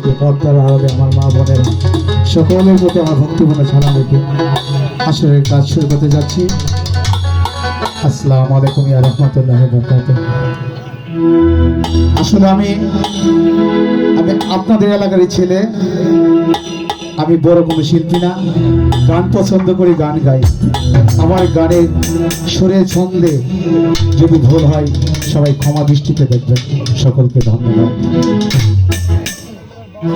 থেকে পর্দার আড়ালে আমার মা বোনের, সকলের প্রতি আমার ভক্তিপূর্ণ সালাম রেখে আসরের কাজ শুরু করতে যাচ্ছি। আসসালামু আলাইকুম ইয়া রহমতুল্লাহ বরকাতুহ। আসলে আমি আমি আপনাদের এলাকারই ছেলে, আমি বড় কোনো শিল্পী না, গান পছন্দ করি, গান গাই। আমার গানের সুরে ছন্দে যদি ভুল হয়, সবাই ক্ষমা দৃষ্টিতে দেখবেন। সকলকে ধন্যবাদ। একটু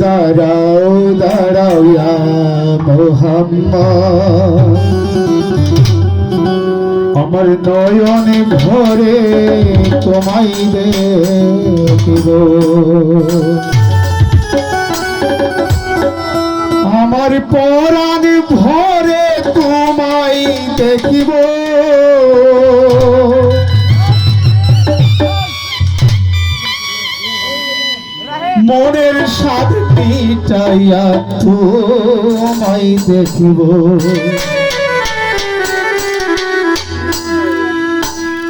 দাঁড়াও দাঁড়াও মোহাম্মদ। আমার নয়নে ভরে তোমায় দেখিব। পরাণ ভরে তোমায় দেখিব। মনের সাথে পিটাইয়া তোমায় দেখিব।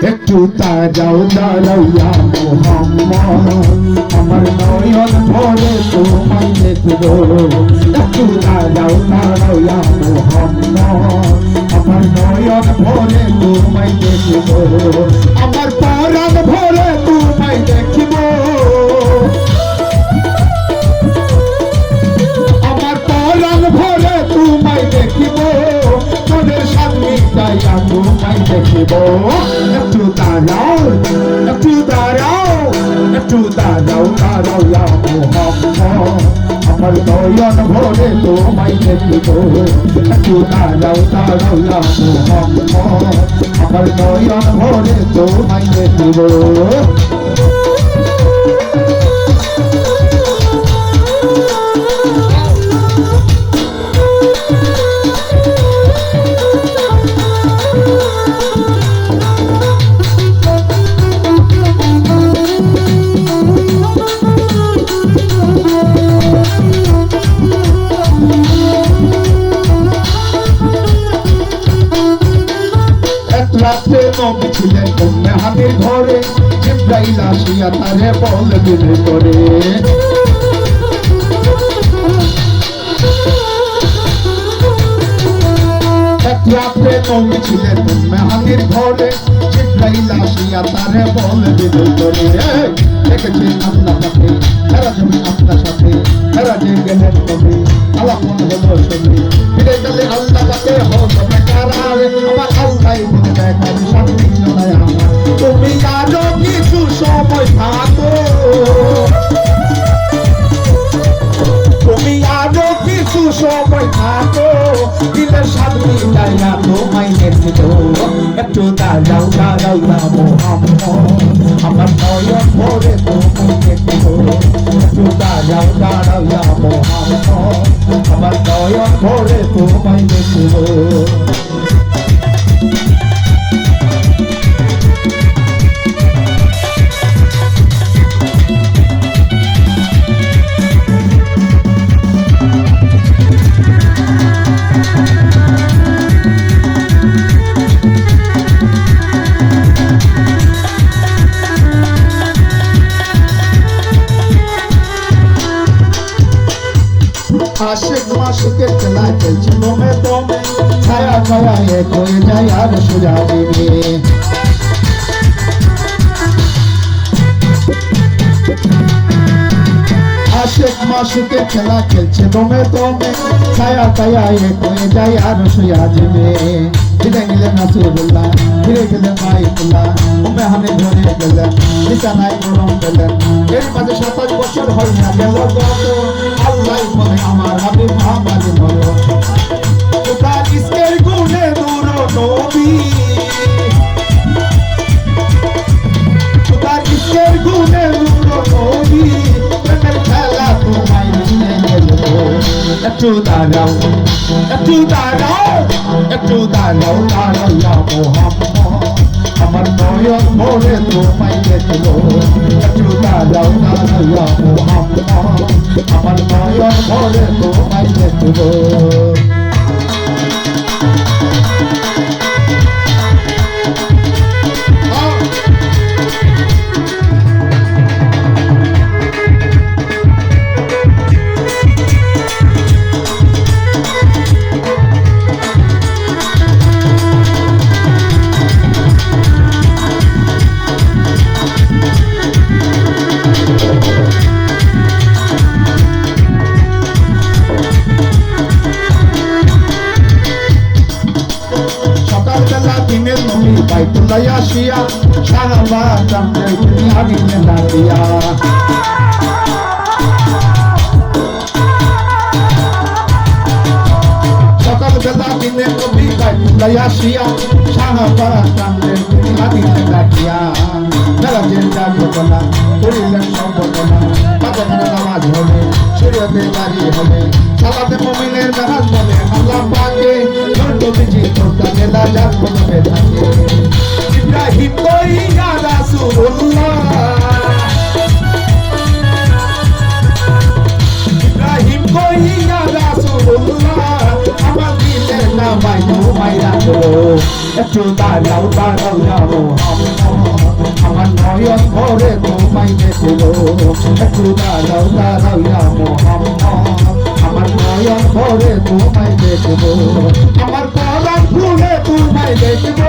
একটু দাঁড়াও দাঁড়াইয়া মোহাম্মদ। আমার নয়ন ভরে তোমায় দেখিব একটু দাঁড়াও দাঁড়াইয়া মোহাম্মদ। আমার নয়ন ভরে তোমায় দেখিব আমার গাইয়া তোমায় দেখিব একটু দাঁড়াও একটু দাঁড়াও একটু দাঁড়াও দাঁড়াও আমার নয়ন ভরে তোমায় দেখিব একটু দাঁড়াও দাঁড়াও আমার নয়ন ভরে তোমায় দেখিব ছিলেন কন্যা হাতের ঘরে জিব্রাইল আসিয়া তারে বল দিলে করে রাত্রে নবী ছিলেন কন্যা হাতের ঘরে জিব্রাইল আসিয়া আপনার সাথে ভরে তোমায় নেছিল আশেক মাসুকের এক হয়ে যায় আর সোজা দিবে আশেক মাসুকের খেলা খেলছে দমে দমে, ছায়া ছায়া এক হয়ে যায় আর সোজা দিবে বিদায় নিলেন নাসিরুল্লাহ, ফিরে গেলেন মাইকুল্লাহ উমে হানে ধরে গেলেন, বিছানায় গরম পেলেন। এর মাঝে সাতাশ বছর হয় না গেল গত আল্লাহ আমার হাবিব আমার হলো একটু দাঁড়াও একটু দাঁড়াও একটু দাঁড়াও দাঁড়াও আমার নয়ন ভরে তোমায় দেখল। একটু দাঁড়াও দাঁড়াও আমার নয়ন ভরে তোমায় দেখল। বাইতুল্লাহ আসিয়া সারাবা জানতে তুমি হারিয়ে দাঁড়িয়া। সকাল বেলা দিনে কবি বাইতুল্লাহ আসিয়া সারাবা জানতে তুমি হারিয়ে দাঁড়িয়া। মেলাজের জাগরণা করিলেন সম্বর্ধনা পাঁচখানা নামাজ হবে, শরীয়তে দাঁড়িয়ে হবে। সালাতে মুমিনের জাহাজ বলে আল্লাহ পাকে ছোট বিজি মেলা থাকে। রাখো একটু দাঁড়াও দাঁড়াও যাব আমার নয়ন ভরে তোমায় দেখব একটু দাঁড়াও দাঁড়াও যাব আমার নয়ন ভরে তোমায় দেখব আমার পরাণ ফুলে তোমায় দেখব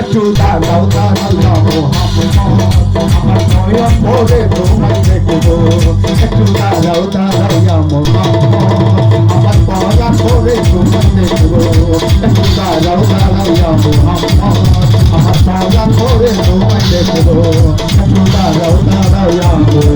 একটু দাঁড়াও দাঁড়াও আমার নয়ন ভরে তোমায় দেখব একটু দাঁড়াও দাঁড়াও আমার পরাণ ভরে তোমায় দেখব দাঁড়াও দাঁড়াও আমার